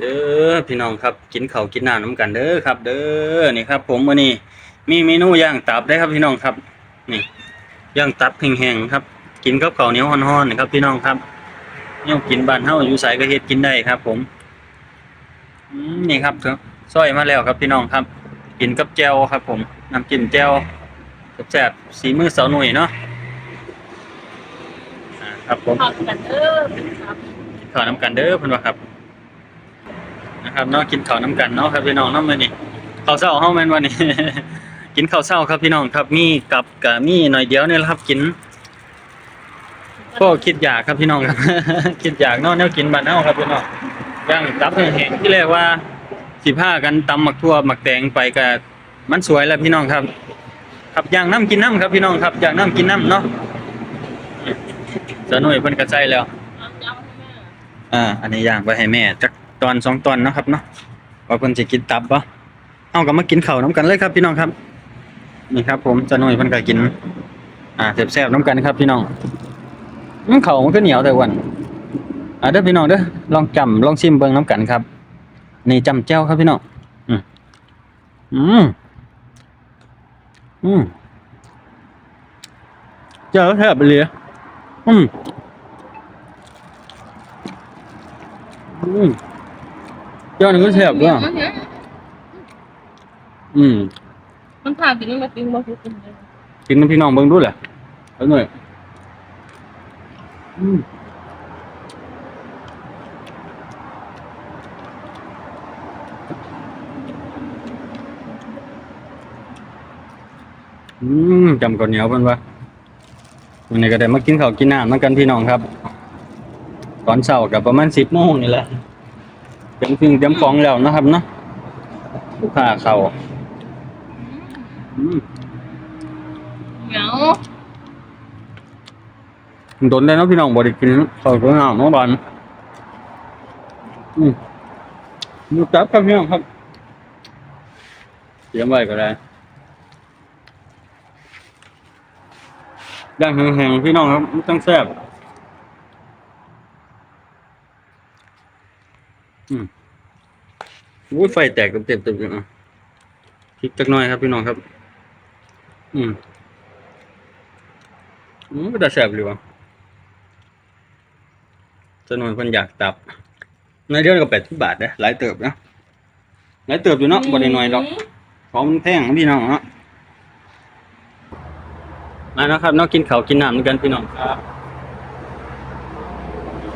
เด้อพี่น้องครับกินข้าวกินน้ำน้ำกันเด้อครับ เด้อนี่ครับ ผมวันนี้มีเมนูย่างตับได้ครับพี่น้องครับ นี่ย่างตับแห้งๆครับ กินกับข้าวเหนียวฮ้อนๆนี่ครับ พี่น้องครับเนี่ยกินบ้านเฮาอยู่ไสก็เฮ็ดกินได้ครับผมอืมนี่ครับซอยมาแล้วครับพี่น้องครับ กินกับแจ่วครับ ผมน้ำจิ้มแจ่วแซ่บๆสีมือสาวหนุ่ยเนาะอ่าครับผมขอบกันเออเป็นครับกินข้าวน้ำกันเด้อเพิ่นว่าครับ นะครับเนาะกินข้าวน้ำกันเนาะครับพี่น้องนาะมื้อนี้ข้าวเช้าเฮาแม่นวันนี้ กินข้าวเช้าครับพี่น้องครับมีกับกะมีหน่อยเดียวเนี่แหละครับกินก็คิดอยากครับพี่น้องครับ คิดอยากเนาะแนวกินบ้านเฮาครับพี่น้องย่างตับแห้งๆที่แรกว่าสิพากันตำหมักทั่วหมักแตงไปก็มันสวยแล้วพี่น้องครับ ครับย่างน้ำกินน้ำครับพี่น้องครับอย่างน้ำกินน้ำเนาะจะหน่วยเพิ่นกระใจแล้วเอาเจ้าให้แม่อ่าอันนี้ย่างไปให้แม่จัก ตอนสองตอนเนาะครับเนาะว่าเพิ่นสิกินตับบ่เอาก็มากินข้าวน้ำกันเลยครับพี่น้องครับ นี่ครับ ผมจะหน่ยเพิ่นก็กิน อ่าแซ่บๆน้ำกันครับ พี่น้องอืมข้าวมันก็เหนียวแต่วันอ่าเด้อพี่น้องเด้อลองจำลองชิมเบิ่งน้ำกันครับ นี่จำแจ่วครับพี่น้องอืมอืมอืมเจ้าแซ่บไปเลยอืมอืม ยอดนี่ก็แซ่บด้วยอืมมันผ่านกินมาปิ้งมาพูดกันเลยกินน้ำพี่น้องเบิ่งดูแหละเอาหน่อยอืมอืมจำก่อนเหนียวเพิ่นว่าวันนี้ก็ได้มากินข้าวกินน้ำมากันพี่น้องครับ ตอนเช้ากับประมาณสิบโมงนี่แหละ เตรียมสิ่งเตรียมของแล้วนะครับเนาะลูกค้าเข้าอืมเหนียวโดนได้เนาะพี่น้องบ่ได้กินข้าวกับน้ำเนาะบานอืมมูจับครับพี่น้องครับเตรียมไว้ก็ได้ย่างแห้งๆพี่น้องครับมันต้องแซ่บ อืมอุ้ยไฟแตกเต็มๆเต็มๆอะพริกจักหน่อยครับพี่น้องครับ อืมอืมก็จะแซ่บเลยวะจำนวนคนอยากตับในเดือนก็แปดสิบบาทนะหลายเติบนะหลายเติบอยู่เนาะบ่ได้น้อยดอกของมันแพงนะพี่น้องเนาะมาแล้วครับเนาะกินข้าวกินน้ำกันพี่น้องครับ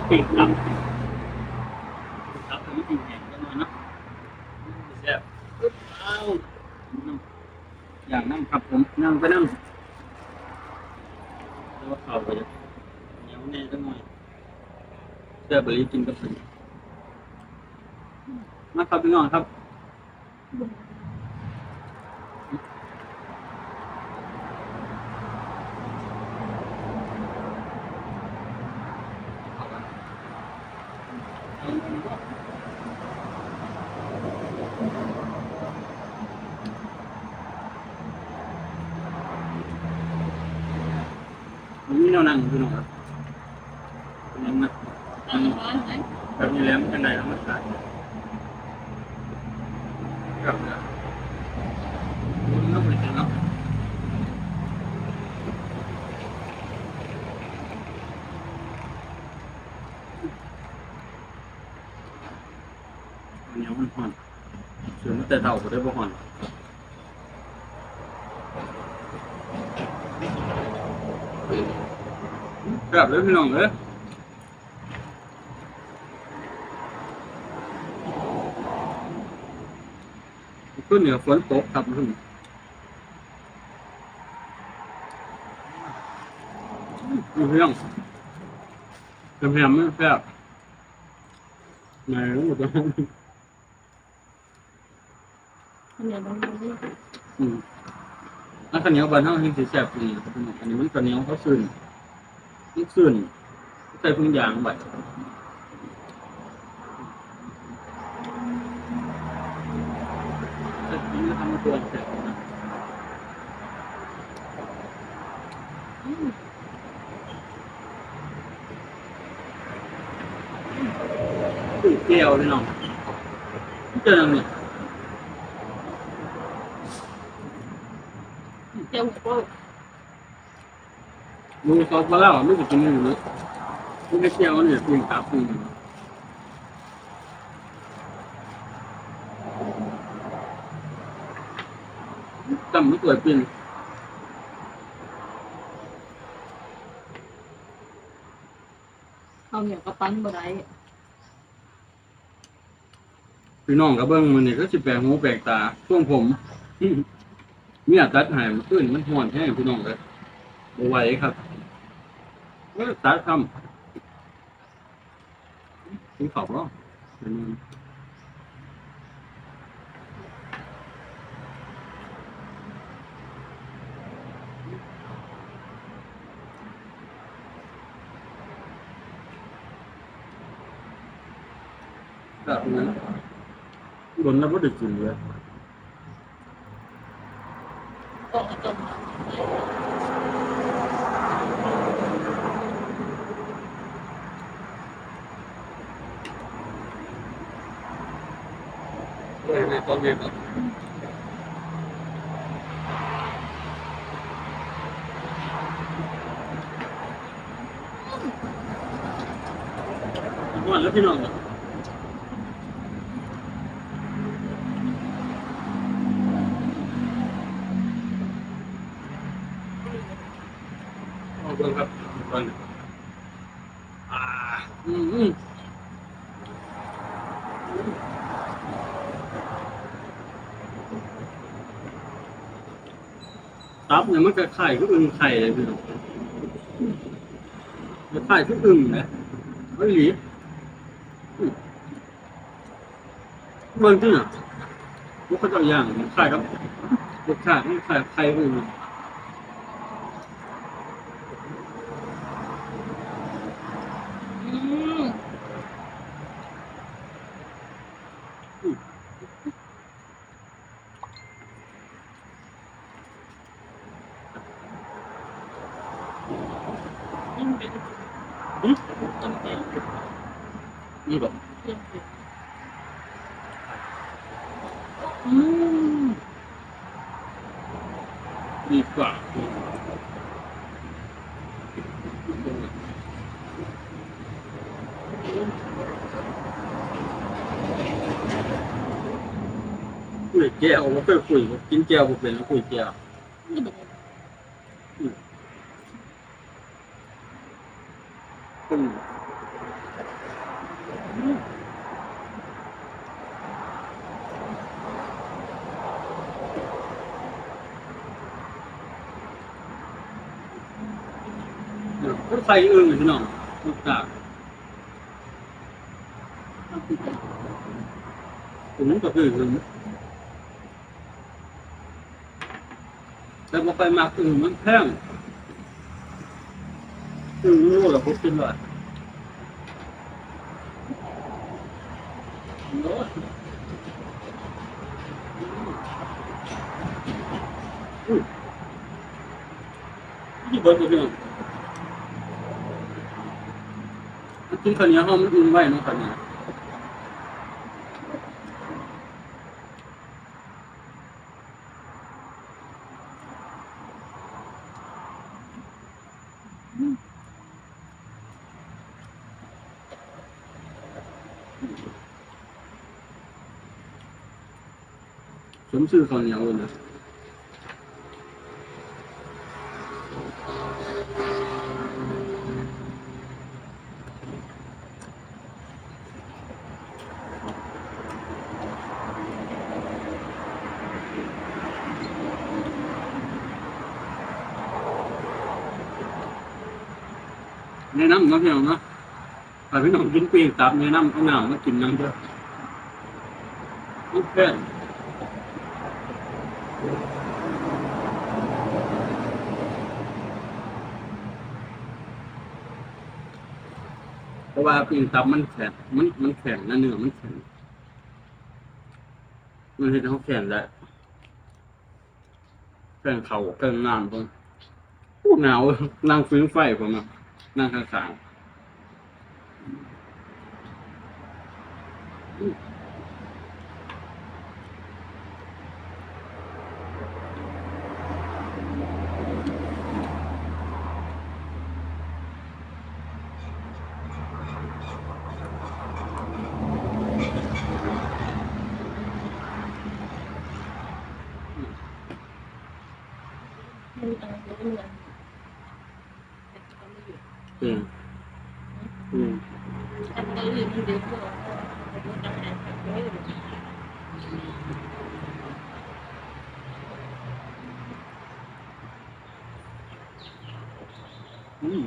ปิ้งตับตับให้มันแห้งๆจังหน่อยเนาะ แซ่บบเอาอย่างนั่งครับผมนั่งไปนั่งแล้วข่าวก็จะเหนียวแน่จังหน่อยเสื้อบริกินกับผมมาครับพี่น้องครับ นี่แนวนั่งพี่น้องครับนั่งนะเอาร้อนไหนแบบนี้แล้วยังไงแล้วมันขายครับเนี่ยน้ำมันจะนับเหนียวมันห่อนส่วนมันแต่เท่าก็ได้บ่ห่อน แบบเลยพี่น้องเลยขึ้นเหนือฝนตกครับขึ้นเพียงเพียงเพียงไม่แซ่บไหนหมดแล้วเหนียวบางทีอืมแล้วข้าวเหนียวบานเท่าที่สีแซ่บนี่อันนี้มันข้าวเหนียวเขาซึน มันซึนใส่พุงยางไปใส่ทำตัวแซ่บนะตู้เกลียวพี่น้องเจอยังนี่ยเจ้าก็ มึงซอสมาแล้วไม่จะกินอยู่นะมึงไม่เที่ยวเนี่ยกินกลับมึงจำไม่เกิดเป็นเอาเหนียวกับปั้นบ่ได้พี่น้องกับเบิ้งมันนี่ก็สิแปลกหูแปลกตาช่วงผมเนี่ยตัดหายมันขึ้นมันห่อนแห้งพี่น้องเลยบ่ไหวครับ เออตัดทำถึงขอ บเนาะอืมแบบนั้นบนแล้วก็ได้กินเลย ก็ต้ม ในตอนเย็นครับม่วนแล้วพี่น้องเนี่ยเอาเบิ่งครับตอนนี้อ่าอืมอืม ตับเนี่ยมันก็ไข่ก็อึ่งไข่เลยพี่น้องมันไข่ก็อึ่งนะไม่หลีอืมเมืองที่น่ะลูกเขาจ้าย่างไข่ครับรสชาติมันไข่ไข่อึ่งอืมยิ่งเป็น อืม จำเป็น นี่แบบ เรื่องเป็นอืม ดีกว่าคุยแก้วไม่เคยคุยกินแก้วผมเป็นแล้วคุยแก้ว นี่แบบ อืมเนี่ยคน ไทยเอิงเลยพี่น้องลูกตาผมก็คืออึ่งแต่พอไปมากอึ่งมันแพงอึ่งรู้แล้วผมกินเลยโอ้ยอืมนี่เบิร์ดเลยพี่น้องมัน กินข้าวเหนียวห้องมันอึ่งไว้เนาะข้าวเหนียวสมชื่อข้าวเหนียวเลยนะ แนะนำเนาะพี่น้องเนาะถ้าพี่น้องกินปีกตับแนะนำเอาหนาวมากินน้ำเด้อนี่แค่เพราะว่าปีกตับมันแข็งมันมันแข็งนะเนื้อมันแข็งมันเห็นเขาแข็งแล้วแข็งเขาแข็งงานผมพูดหนาวนั่งฟื้นไฟผมอะ นั่งข้างๆ嗯嗯嗯。 อืมอืมทำกะหรี่มันเดือดกว่าเป็นอาหารแบบนี้ อืม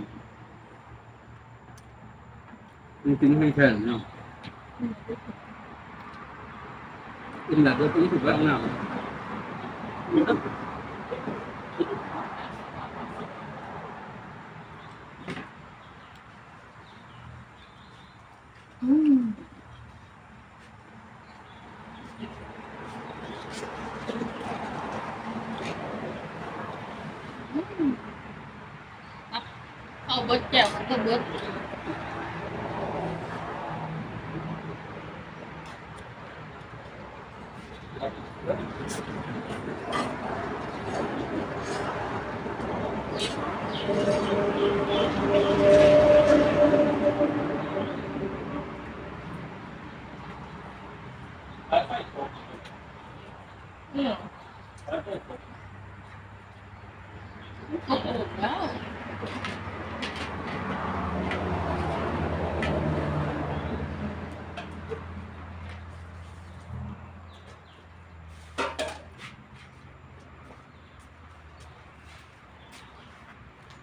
มันกินให้แข็งเนาะกินแบบเราต้องถูกแล้วนะ อืมอืมเอาเอาเบิดแจ่วก็เบิดเนี่ย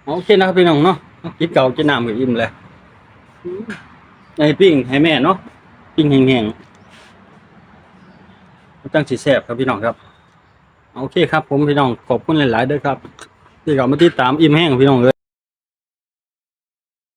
โอเคนะครับพี่น้องเนาะกินเก่ากินน้ำก็อิ่มเลยไอ้ปิ้งให้แม่เนาะปิ้งแห้งๆตั้งสีแสบครับพี่น้องครับโอเคครับ ผมพี่น้องขอบคุณหลายๆด้วยครับที่เขามาติดตามอิ่มแห้งพี่น้องเลย